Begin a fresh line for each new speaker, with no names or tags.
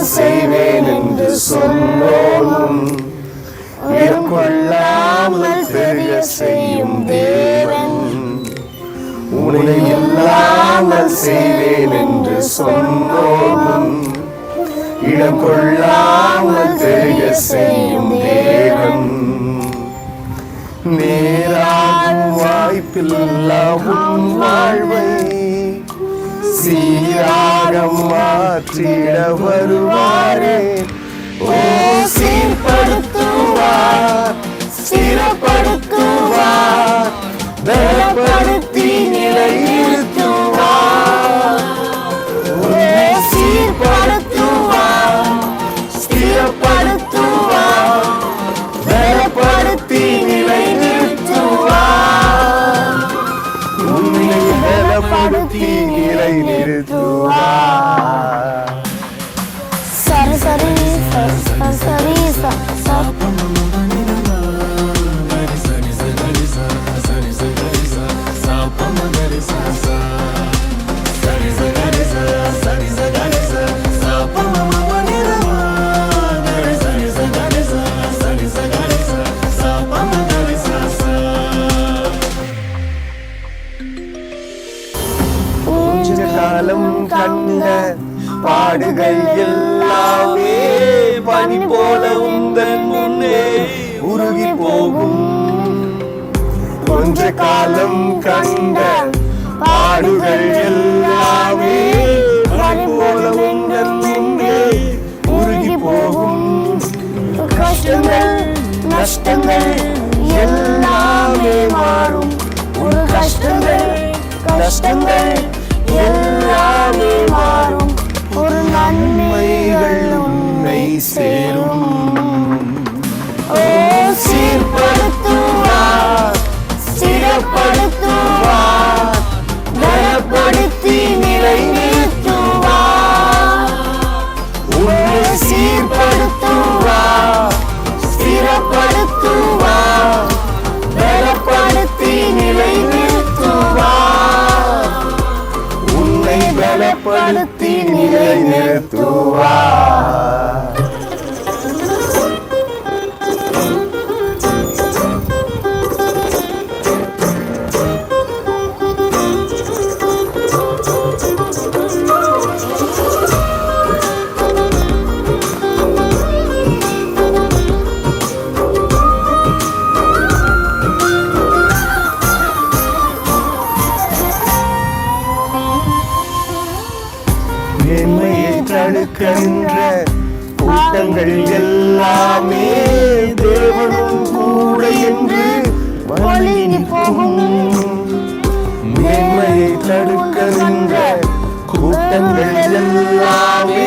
அருள் செய்வேன் என்று சொன்னோனும். மேற்கொள்ளாமல் தெரிய செய்யும் தேவன். உன்னை இல்லாமல் செய்வேன் என்று சொன்னோனும். இடம் கொள்ளாமல் தெரிய செய்யும் தேவன். நேரான் வாய்ப்பில்லா வாழ்வை சீராக மாற்றிட வருவாரே ஓ காலம் கண்ட பாடுகள் எல்லாமே பனி போல உந்தன் முன்னே உருகி போகும். கொஞ்ச காலம் கண்ட நடுகள் எல்லாமே பனி போல உந்தன் முன்னே உருகி போகும்
கஷ்டங்கள் நஷ்டங்கள் எல்லாமே மாறும் ஒரு கஷ்டங்கள் கஷ்டங்கள் எல்லாமே மாறும். ஒரு நன்மைகள் உன்னை சேரும்.
ബലപ്പെടുത്തി നിലനിർത്തുവാ தடுக்கின்ற கூட்டங்கள் எல்லாமே தேவனும் கூட என்று மேன்மையை தடுக்கின்ற கூட்டங்கள் எல்லாமே